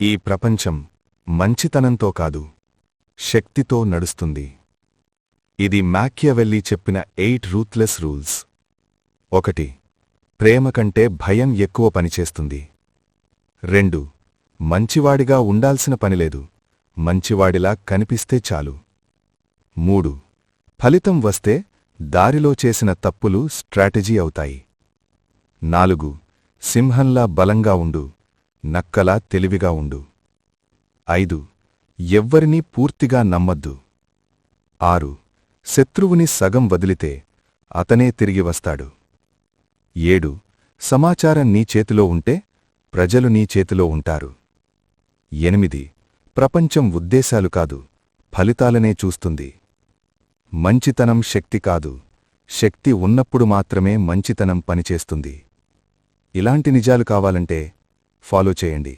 ఈ ప్రపంచం మంచితనంతో కాదు శక్తితో నడుస్తుంది. ఇది మ్యాక్యవెల్లి చెప్పిన ఎయిట్ రూత్లెస్ రూల్స్. ఒకటి ప్రేమ కంటే భయం ఎక్కువ పనిచేస్తుంది. రెండు మంచివాడిగా ఉండాల్సిన పనిలేదు మంచివాడిలా కనిపిస్తే చాలు. మూడు ఫలితం వస్తే దారిలో చేసిన తప్పులు స్ట్రాటజీ అవుతాయి. నాలుగు సింహంలా బలంగా ఉండు. నక్కలా తెలివిగా ఉండు. ఐదు ఎవ్వరినీ పూర్తిగా నమ్మద్దు. ఆరు శత్రువుని సగం వదిలితే అతనే తిరిగి వస్తాడు. ఏడు సమాచారం నీ చేతిలో ఉంటే ప్రజలు నీ చేతిలో ఉంటారు. ఎనిమిది ప్రపంచం ఉద్దేశాలు కాదు ఫలితాలనే చూస్తుంది. మంచితనం శక్తి కాదు శక్తి ఉన్నప్పుడు మాత్రమే మంచితనం పనిచేస్తుంది. ఇలాంటి నిజాలు కావాలంటే ఫాలో చేయండి.